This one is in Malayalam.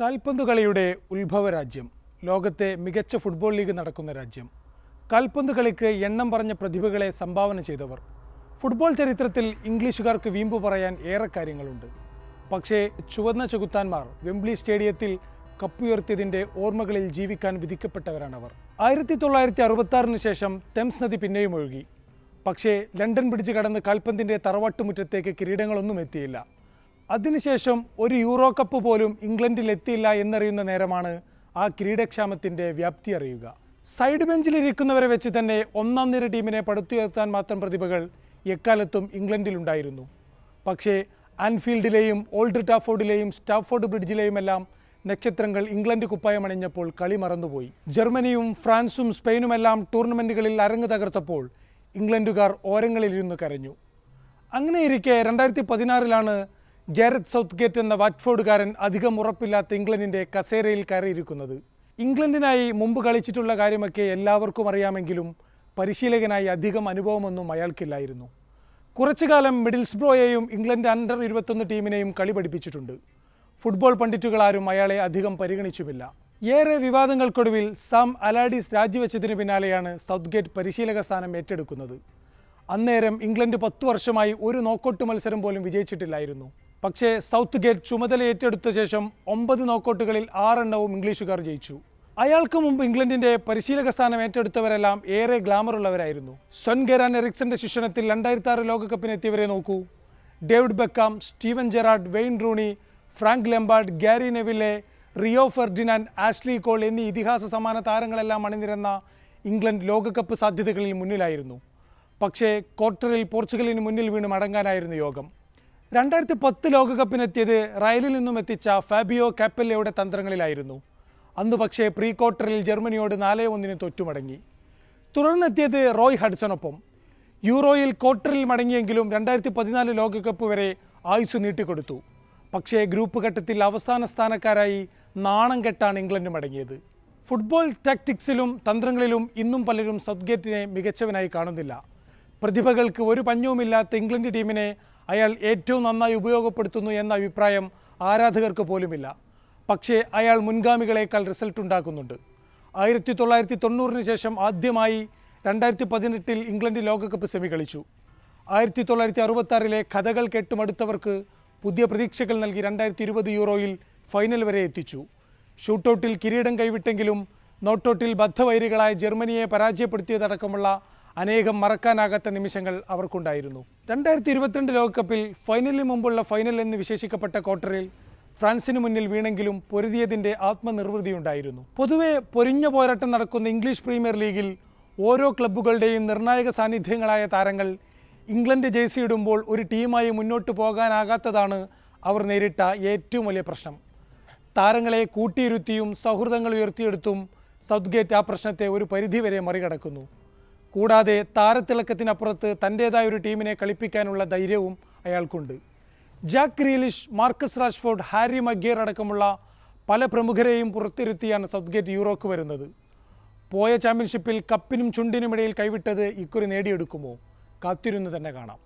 കാൽപന്ത് കളിയുടെ ഉത്ഭവ രാജ്യം ലോകത്തെ മികച്ച ഫുട്ബോൾ ലീഗ് നടക്കുന്ന രാജ്യം. കാൽപന്ത് കളിക്ക് എണ്ണം പറഞ്ഞ പ്രതിഭകളെ സംഭാവന ചെയ്തവർ. ഫുട്ബോൾ ചരിത്രത്തിൽ ഇംഗ്ലീഷുകാർക്ക് വീമ്പ് പറയാൻ ഏറെ കാര്യങ്ങളുണ്ട്. പക്ഷേ ചുവന്ന ചെകുത്താന്മാർ വെംബ്ലി സ്റ്റേഡിയത്തിൽ കപ്പുയർത്തിയതിന്റെ ഓർമ്മകളിൽ ജീവിക്കാൻ വിധിക്കപ്പെട്ടവരാണവർ. ആയിരത്തി തൊള്ളായിരത്തി അറുപത്താറിന് ശേഷം തെംസ് നദി പിന്നെയും ഒഴുകി. പക്ഷേ ലണ്ടൻ ബ്രിഡ്ജ് കടന്ന് കാൽപന്തിന്റെ തറവാട്ടുമുറ്റത്തേക്ക് കിരീടങ്ങളൊന്നും എത്തിയില്ല. അതിനുശേഷം ഒരു യൂറോ കപ്പ് പോലും ഇംഗ്ലണ്ടിൽ എത്തിയില്ല എന്നറിയുന്ന നേരമാണ് ആ കിരീടക്ഷാമത്തിന്റെ വ്യാപ്തി അറിയുക. സൈഡ് ബെഞ്ചിലിരിക്കുന്നവരെ വെച്ച് തന്നെ ഒന്നാം നിര ടീമിനെ പടുത്തുയർത്താൻ മാത്രം പ്രതിഭകൾ എക്കാലത്തും ഇംഗ്ലണ്ടിലുണ്ടായിരുന്നു. പക്ഷേ ആൻഫീൽഡിലെയും ഓൾഡ് ടാഫോർഡിലെയും സ്റ്റാഫോർഡ് ബ്രിഡ്ജിലെയുമെല്ലാം നക്ഷത്രങ്ങൾ ഇംഗ്ലണ്ട് കുപ്പായം അണിഞ്ഞപ്പോൾ കളി മറന്നുപോയി. ജർമ്മനിയും ഫ്രാൻസും സ്പെയിനുമെല്ലാം ടൂർണമെന്റുകളിൽ അരങ്ങ് തകർത്തപ്പോൾ ഇംഗ്ലണ്ടുകാർ ഓരങ്ങളിലിരുന്ന് കരഞ്ഞു. അങ്ങനെയിരിക്കെ രണ്ടായിരത്തി പതിനാറിലാണ് ഗാരറ്റ് സൗത്ത് ഗേറ്റ് എന്ന വാറ്റ്ഫോർഡുകാരൻ അധികം ഉറപ്പില്ലാത്ത ഇംഗ്ലണ്ടിന്റെ കസേരയിൽ കയറിയിരിക്കുന്നത്. ഇംഗ്ലണ്ടിനായി മുമ്പ് കളിച്ചിട്ടുള്ള കാര്യമൊക്കെ എല്ലാവർക്കും അറിയാമെങ്കിലും പരിശീലകനായി അധികം അനുഭവമൊന്നും അയാൾക്കില്ലായിരുന്നു. കുറച്ചു കാലം മിഡിൽസ്ബ്രോയെയും ഇംഗ്ലണ്ട് അണ്ടർ ഇരുപത്തൊന്ന് ടീമിനെയും കളി പഠിപ്പിച്ചിട്ടുണ്ട്. ഫുട്ബോൾ പണ്ഡിറ്റുകളാരും അയാളെ അധികം പരിഗണിച്ചുമില്ല. ഏറെ വിവാദങ്ങൾക്കൊടുവിൽ സാം അലാഡിസ് രാജിവെച്ചതിന് പിന്നാലെയാണ് സൗത്ത് ഗേറ്റ് പരിശീലക സ്ഥാനം ഏറ്റെടുക്കുന്നത്. അന്നേരം ഇംഗ്ലണ്ട് പത്തു വർഷമായി ഒരു നോക്കൗട്ട് മത്സരം പോലും വിജയിച്ചിട്ടില്ലായിരുന്നു. പക്ഷേ സൗത്ത് ഗേറ്റ് ചുമതല ഏറ്റെടുത്ത ശേഷം ഒമ്പത് നോക്കൗട്ടുകളിൽ ആറെണ്ണവും ഇംഗ്ലീഷുകാർ ജയിച്ചു. അയാൾക്ക് മുമ്പ് ഇംഗ്ലണ്ടിന്റെ പരിശീലക സ്ഥാനം ഏറ്റെടുത്തവരെല്ലാം ഏറെ ഗ്ലാമർ ഉള്ളവരായിരുന്നു ഗെരാൻ എറിക്സന്റെ ശിക്ഷണത്തിൽ രണ്ടായിരത്തി ആറ് ലോകകപ്പിന് എത്തിയവരെ നോക്കൂ. David Beckham Steven Gerrard Wayne Rooney Frank Lampard Gary Neville Rio Ferdinand Ashley Cole എന്നീ ഇതിഹാസ സമാന താരങ്ങളെല്ലാം അണിനിരന്ന ഇംഗ്ലണ്ട് ലോകകപ്പ് സാധ്യതകളിൽ മുന്നിലായിരുന്നു. പക്ഷേ ക്വാർട്ടറിൽ പോർച്ചുഗലിന് മുന്നിൽ വീണ് മടങ്ങാനായിരുന്നു യോഗം. രണ്ടായിരത്തി പത്ത് ലോകകപ്പിനെത്തിയത് റയലിൽ നിന്നും എത്തിച്ച ഫാബിയോ കാപ്പല്ലയുടെ തന്ത്രങ്ങളിലായിരുന്നു. അന്ന് പക്ഷേ പ്രീ ക്വാർട്ടറിൽ ജർമ്മനിയോട് നാലേ ഒന്നിന് തൊറ്റുമടങ്ങി തുടർന്നെത്തിയത് റോയ് ഹഡ്സനൊപ്പം യൂറോയിൽ ക്വാർട്ടറിൽ മടങ്ങിയെങ്കിലും രണ്ടായിരത്തി പതിനാല് ലോകകപ്പ് വരെ ആയുസ് നീട്ടിക്കൊടുത്തു. പക്ഷേ ഗ്രൂപ്പ് ഘട്ടത്തിൽ അവസാന സ്ഥാനക്കാരായി നാണം കെട്ടാണ് ഇംഗ്ലണ്ട് മടങ്ങിയത്. ഫുട്ബോൾ ടാക്ടിക്സിലും തന്ത്രങ്ങളിലും ഇന്നും പലരും സൗത്ത്ഗേറ്റിനെ മികച്ചവനായി കാണുന്നില്ല. പ്രതിഭകൾക്ക് ഒരു പഞ്ഞവുമില്ലാത്ത ഇംഗ്ലണ്ട് ടീമിനെ അയാൾ ഏറ്റവും നന്നായി ഉപയോഗപ്പെടുത്തുന്നു എന്ന അഭിപ്രായം ആരാധകർക്ക് പോലുമില്ല. പക്ഷേ അയാൾ മുൻഗാമികളേക്കാൾ റിസൾട്ട് ഉണ്ടാക്കുന്നുണ്ട്. ആയിരത്തി തൊള്ളായിരത്തി തൊണ്ണൂറിന് ശേഷം ആദ്യമായി രണ്ടായിരത്തി പതിനെട്ടിൽ ഇംഗ്ലണ്ട് ലോകകപ്പ് സെമി കളിച്ചു. ആയിരത്തി തൊള്ളായിരത്തി അറുപത്താറിലെ കഥകൾ കേട്ടുമടുത്തവർക്ക് പുതിയ പ്രതീക്ഷകൾ നൽകി രണ്ടായിരത്തി ഇരുപത് യൂറോയിൽ ഫൈനൽ വരെ എത്തിച്ചു. ഷൂട്ടൗട്ടിൽ കിരീടം കൈവിട്ടെങ്കിലും നോട്ടൗട്ടിൽ ബദ്ധവൈരികളായ ജർമ്മനിയെ പരാജയപ്പെടുത്തിയതടക്കമുള്ള അനേകം മറക്കാനാകാത്ത നിമിഷങ്ങൾ അവർക്കുണ്ടായിരുന്നു. രണ്ടായിരത്തി ഇരുപത്തിരണ്ട് ലോകകപ്പിൽ ഫൈനലിന് മുമ്പുള്ള ഫൈനൽ എന്ന് വിശേഷിക്കപ്പെട്ട ക്വാർട്ടറിൽ ഫ്രാൻസിന് മുന്നിൽ വീണെങ്കിലും പൊരുതിയതിന്റെ ആത്മനിർവൃതിയുണ്ടായിരുന്നു പൊതുവെ പൊരിഞ്ഞ പോരാട്ടം നടക്കുന്ന ഇംഗ്ലീഷ് പ്രീമിയർ ലീഗിൽ ഓരോ ക്ലബ്ബുകളുടെയും നിർണായക സാന്നിധ്യങ്ങളായ താരങ്ങൾ ഇംഗ്ലണ്ട് ജേഴ്സി ഇടുമ്പോൾ ഒരു ടീമായി മുന്നോട്ട് പോകാനാകാത്തതാണ് അവർ നേരിട്ട ഏറ്റവും വലിയ പ്രശ്നം. താരങ്ങളെ കൂട്ടിയിരുത്തിയും സൗഹൃദങ്ങൾ ഉയർത്തിയെടുത്തും സൗത്ത്ഗേറ്റ് ആ പ്രശ്നത്തെ ഒരു പരിധിവരെ മറികടക്കുന്നു. കൂടാതെ താരത്തിളക്കത്തിനപ്പുറത്ത് തന്റേതായ ഒരു ടീമിനെ കളിപ്പിക്കാനുള്ള ധൈര്യവും അയാൾക്കുണ്ട്. Jack Grealish Marcus Rashford Harry Maguire അടക്കമുള്ള പല പ്രമുഖരെയും പുറത്തിരുത്തിയാണ് സൗത്ത്ഗേറ്റ് യൂറോക്ക് വരുന്നത്. പോയ ചാമ്പ്യൻഷിപ്പിൽ കപ്പിനും ചുണ്ടിനുമിടയിൽ കൈവിട്ടത് ഇക്കുറി നേടിയെടുക്കുമോ? കാത്തിരുന്നു തന്നെ കാണാം.